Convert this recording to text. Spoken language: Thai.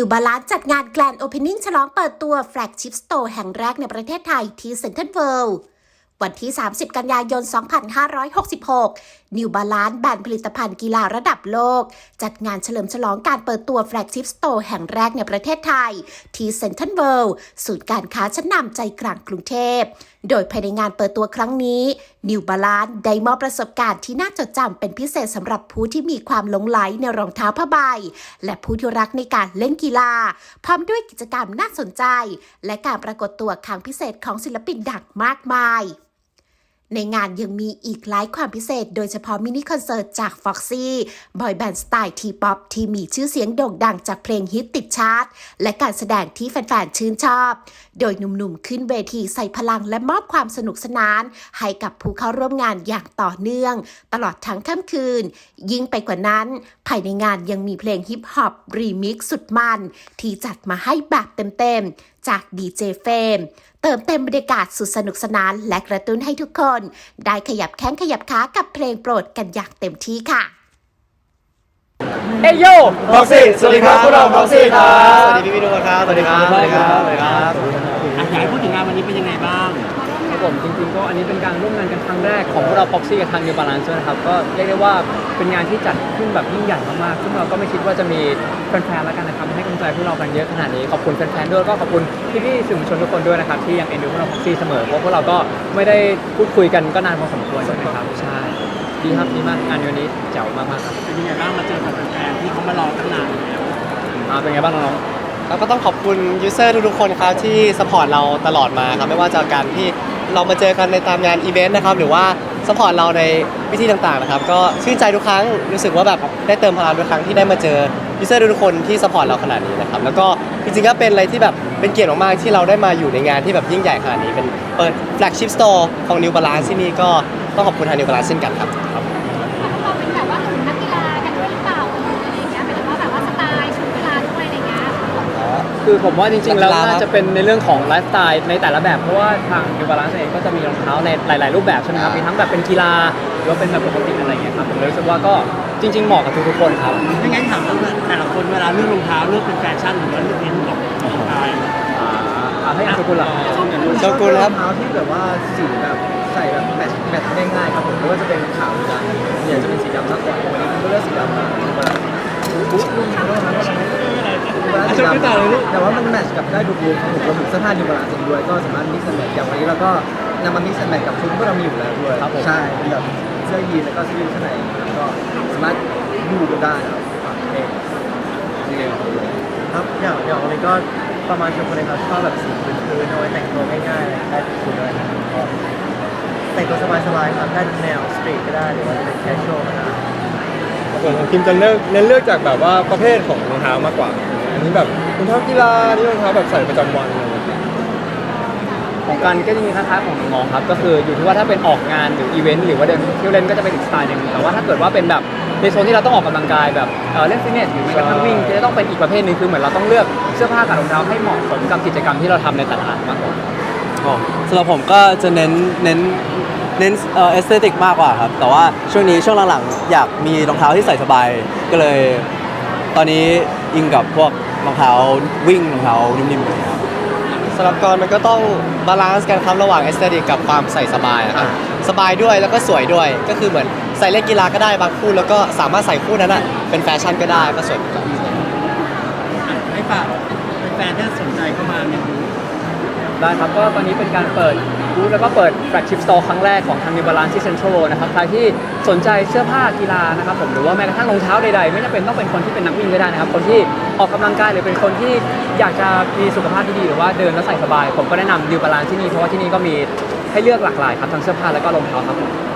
ยิวบาลานจัดงานแกลนโอเพนนิ่งฉลองเปิดตัวแฟลกชิพสโตร์แห่งแรกในประเทศไทยที่เซ็นทรัลเวิลด์วันที่ 30 กันยายน 2566 New Balance แบรนด์ผลิตภัณฑ์กีฬาระดับโลก จัดงานเฉลิมฉลองการเปิดตัวแฟลกชิพสโตร์แห่งแรกในประเทศไทย ที่เซ็นทรัลเวิลด์ศูนย์การค้าชั้นนำใจกลางกรุงเทพ โดยภายในงานเปิดตัวครั้งนี้ New Balance ได้มอบประสบการณ์ที่น่าจดจำเป็นพิเศษสำหรับผู้ที่มีความหลงไหลในรองเท้าผ้าใบ และผู้ที่รักในการเล่นกีฬา พร้อมด้วยกิจกรรมน่าสนใจ และการปรากฏตัวครั้งพิเศษของศิลปินดังมากมาย ในงานยังมีอีกหลายความพิเศษ โดยเฉพาะมินิคอนเสิร์ตจาก Foxy บอยแบนด์สไตล์ทีป๊อปที่มีชื่อเสียงโด่งดังจากเพลงฮิตติดชาร์ตและการแสดงที่แฟนๆ ชื่นชอบ โดยหนุ่มๆ ขึ้นเวทีใส่พลังและมอบความสนุกสนาน ให้กับผู้เข้าร่วมงานอย่างต่อเนื่อง ตลอดทั้งค่ำคืน ยิ่งไปกว่านั้น ภายในงานยังมีเพลงฮิปฮอปรีมิกซ์สุดมัน ที่จัดมาให้แบบเต็มๆ จากดีเจเฟมเติมเต็มบรรยากาศสุดสนุกสนานและกระตุ้นให้ทุกคน ได้ขยับแข้งขยับขากับเพลงโปรดกันอย่างเต็มที่ค่ะ เอยโยพ็อกซี่สวัสดีครับพวกเราพ็อกซี่ครับ สวัสดีพี่พี่ทุกคนครับ สวัสดีครับ สวัสดีครับ สวัสดีครับอะอยากให้พูดถึงงานวันนี้เป็นยังไงบ้าง ครับผมจริงๆก็อันนี้เป็นการร่วมงานกันครั้งแรกของพวกเรา Proxy กับทาง New Balance ด้วยนะครับก็เรียกได้ว่าเป็นงานที่จัดขึ้นแบบยิ่งใหญ่มากๆซึ่งเราก็ไม่คิดว่าจะมีแฟนๆแล้วกันนะครับให้กำลังใจพวกเรากันเยอะขนาดนี้ขอบคุณแฟนๆด้วยก็ขอบคุณพี่ๆสื่อมวลชนทุกคนด้วยนะครับที่ยังเอ็นดูพวกเรา Proxy เสมอเพราะพวกเราก็ไม่ได้พูดคุยกันก็นานพอสมควรใช่ไหมครับใช่ดีครับดีมากงานวันนี้แจ๋วมากๆครับเป็นยังไงบ้างมาเจอกับแฟนๆที่เขามารอตั้งนานแล้วอ่าเป็นไงบ้างน้องแล้วก็ต้องขอบคุณยูเซอร์ทุกๆคนครับที่สปอร์ตเราตลอดมาครับไม่ว่าจะการที่ เรามาเจอกันในตามงานอีเวนต์นะครับ หรือว่าสปอร์ตเราในวิธีต่างๆนะครับ ก็ชื่นใจทุกครั้งรู้สึกว่าแบบได้เติมพลังทุกครั้งที่ได้มาเจอยูเซอร์ทุกคนที่สปอร์ตเราขนาดนี้นะครับ แล้วก็จริงๆก็เป็นอะไรที่แบบเป็นเกียรติมากๆที่เราได้มาอยู่ในงานที่แบบยิ่งใหญ่ขนาดนี้เป็นเปิดแฟลกชิพสโตร์ของ New Balance ที่นี่ก็ต้องขอบคุณทาง New Balance เช่นกันครับ คือผมว่าจริงๆ แล้วน่าจะเป็นในเรื่องของไลฟ์สไตล์ในแต่ละแบบ เพราะว่าทาง New Balance เองก็จะมีรองเท้าในหลาย ๆ รูปแบบใช่ไหมครับ มีทั้งแบบเป็นกีฬาหรือว่าเป็นแบบปกติอะไรอย่างเงี้ยครับ ผมเลยรู้สึกว่าก็จริง ๆ เหมาะกับทุกๆคนครับ ไม่งั้นถามว่าแต่ละคนเวลาเลือกรองเท้าเลือกเป็นแฟชั่นหรือว่าเลือกเน้นของสไตล์อ่าให้อาคุณล่ะโชกุนครับ รองเท้าที่แบบว่าสีแบบใส่แบบแมทช์แมทช์ง่ายๆครับผมไม่ว่าจะเป็นขาวหรือดำเนี่ยจะเป็นสีดำมากกว่าวันนี้ผมก็เลือกสีดำมา ดำแต่ว่ามันแมทช์กับได้ทุกลุคครับผมรวมถึงเสื้อผ้านิวบาลานซ์ด้วยก็สามารถมิกซ์แมทอย่างวันนี้เราก็นำมามิกซ์แมทกับชุดที่เรามีอยู่แล้วด้วยใช่เป็นแบบเสื้อยีนแล้วก็เสื้อยืดข้างในก็สามารถดูกันได้ครับเองครับอย่างอย่างวันนี้ก็ประมาณชุดคนเลยครับชอบแบบสีพื้นๆเอาไว้แต่งตัวง่ายๆเลยได้ทุกชุดเลยครับก็แต่งตัวสบายๆครับได้ทุกแนวสตรีทก็ได้หรือว่าจะเป็นแคชชวลก็ได้ ส่วนของคิมจะเลือกเน้นเลือกจากแบบว่าประเภทของรองเท้ามากกว่าอันนี้แบบรองเท้ากีฬาอันนี่รองเท้าแบบใส่ประจำวันอะไรอย่างเงี้ย ของกันก็จะมีคล้ายๆของน้องๆครับ ก็คืออยู่ที่ว่าถ้าเป็นออกงานหรืออีเวนต์หรือว่าเดินเที่ยวเล่นก็จะเป็นอีกสไตล์หนึ่งแต่ว่าถ้าเกิดว่าเป็นแบบในโซนที่เราต้องออกกำลังกายแบบเอ่อเล่นฟิตเนสหรือแม้กระทั่งวิ่งก็จะต้องเป็นอีกประเภทหนึงคือเหมือนเราต้องเลือกเสื้อผ้ากับรองเท้าให้เหมาะสมกับกิจกรรมที่เราทำในแต่ละอันมากกว่า อ๋อสำหรับผมก็จะเน้นเน้น เน้นเอ่อเอสเตติกมากกว่าครับ แต่ว่าช่วงนี้ช่วงหลังๆ อยากมีรองเท้าที่ใส่สบาย ก็เลย ตอนนี้อิงกับพวกรองเท้าวิ่งรองเท้านิ่มๆครับสำหรับกรมันก็ต้องบาลานซ์กันครับระหว่างเอสเตติกกับความใส่สบายอะครับสบายด้วยแล้วก็สวยด้วยก็คือเหมือนใส่เล่นกีฬาก็ได้บางคู่แล้วก็สามารถใส่คู่นั้นอะเป็นแฟชั่นก็ได้ก็สวยเหมือนกันให้ฝากแฟนๆที่สนใจเข้ามาเนี่ย ดูได้ครับก็ตอนนี้เป็นการเปิดบูธแล้วก็เปิดแฟลกชิพสโตร์ครั้งแรกของทางนิวบาลานที่เซ็นทรัลนะครับใครที่สนใจเสื้อผ้ากีฬานะครับผมหรือว่าแม้กระทั่งรองเท้าใดๆ ไม่จำเป็นต้องเป็นคนที่เป็นนักวิ่งก็ได้นะครับ คนที่ออกกำลังกายหรือเป็นคนที่อยากจะมีสุขภาพที่ดีหรือว่าเดินแล้วใส่สบาย ผมก็แนะนำนิวบาลานที่นี่เพราะว่าที่นี่ก็มีให้เลือกหลากหลายครับทั้งเสื้อผ้าแล้วก็รองเท้าครับผม